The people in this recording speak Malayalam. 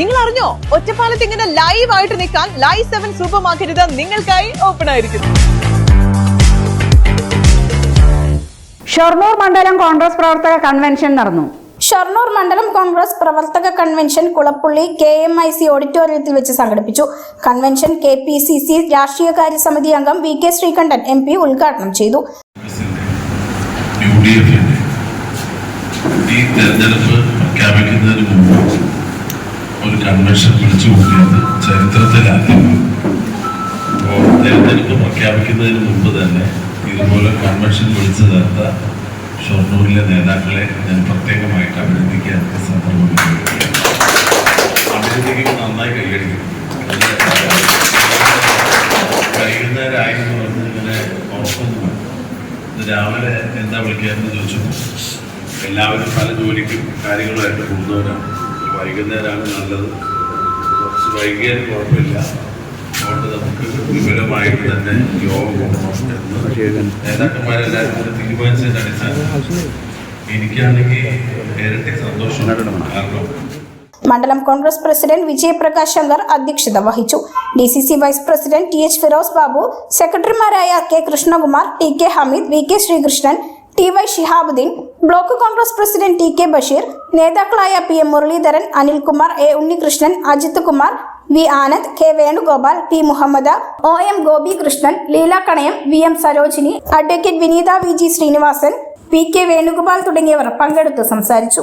നിങ്ങൾ അറിഞ്ഞോ ഒറ്റപ്പാലത്ത് ഇങ്ങനെ ലൈവ് ആയിട്ട് നിൽക്കാൻ ലൈവ് സെവൻ സൂപ്പർ മാർക്കറ്റ് നിങ്ങൾക്കായി ഓപ്പൺ ആയിരിക്കുന്നു. ഷൊർണൂർ മണ്ഡലം കോൺഗ്രസ് പ്രവർത്തക കൺവെൻഷൻ നടന്നു. ഷൊർണൂർ മണ്ഡലം കോൺഗ്രസ് പ്രവർത്തക convention Kulappully K M I C ഓഡിറ്റോറിയത്തിൽ വെച്ച് സംഘടിപ്പിച്ചു. Convention K P C C രാഷ്ട്രീയകാര്യ സമിതി അംഗം V K Sreekandan M P ഉദ്ഘാടനം ചെയ്തു. ഈ തെരഞ്ഞെടുപ്പ് പ്രഖ്യാപിക്കുന്നതിന് മുമ്പ് ഒരു കൺവെൻഷൻ വിളിച്ചു കൂട്ടിയത്. ചരിത്രത്തിൽ ആദ്യമാണ് അപ്പോൾ തെരഞ്ഞെടുപ്പ് പ്രഖ്യാപിക്കുന്നതിന് മുമ്പ് തന്നെ ഇതുപോലെ കൺവെൻഷൻ വിളിച്ചു ചേർത്ത ഷൊർണൂരിലെ നേതാക്കളെ ഞാൻ പ്രത്യേകമായിട്ട് അഭിനന്ദിക്കാൻ സന്ദർഭം അഭിനന്ദിക്കുമ്പോൾ നന്നായി കൈയടിക്കും. വൈകുന്നേരമായിരുന്നു പറഞ്ഞ് ഇങ്ങനെ ഉറപ്പൊന്നും രാവിലെ എന്താ വിളിക്കാമെന്ന് ചോദിച്ചു എല്ലാവരും പല ജോലിക്കും കാര്യങ്ങളുമായിട്ട് പോകുന്നവരാണ്. വൈകുന്നേരമാണ് നല്ലത്. കുറച്ച് വൈകിയാലും കുഴപ്പമില്ല. അതുകൊണ്ട് നമുക്ക് വിപുലമായിട്ട് തന്നെ യോഗ എന്ന് നേതാക്കന്മാരെല്ലാവരും കൂടെ അടിസ്ഥാനത്തിൽ എനിക്കാണെങ്കിൽ ഇരട്ടി സന്തോഷം. കാരണം മണ്ഡലം കോൺഗ്രസ് പ്രസിഡന്റ് വിജയപ്രകാശ് ശങ്കർ അധ്യക്ഷത വഹിച്ചു. D C C vice president T H Firoz Babu സെക്രട്ടറിമാരായ K Krishnakumar T K Hameed V K Sreekrishnan T Y Shihabuddin block Congress president T K Basheer നേതാക്കളായ P M Muraleedharan Anilkumar A Unnikrishnan Ajith Kumar V Anand K Venugopal P Muhammad O M Gopikrishnan Leela Kanayam V M Sarojini advocate Vineetha V G Srinivasan P K Venugopal തുടങ്ങിയവർ പങ്കെടുത്ത് സംസാരിച്ചു.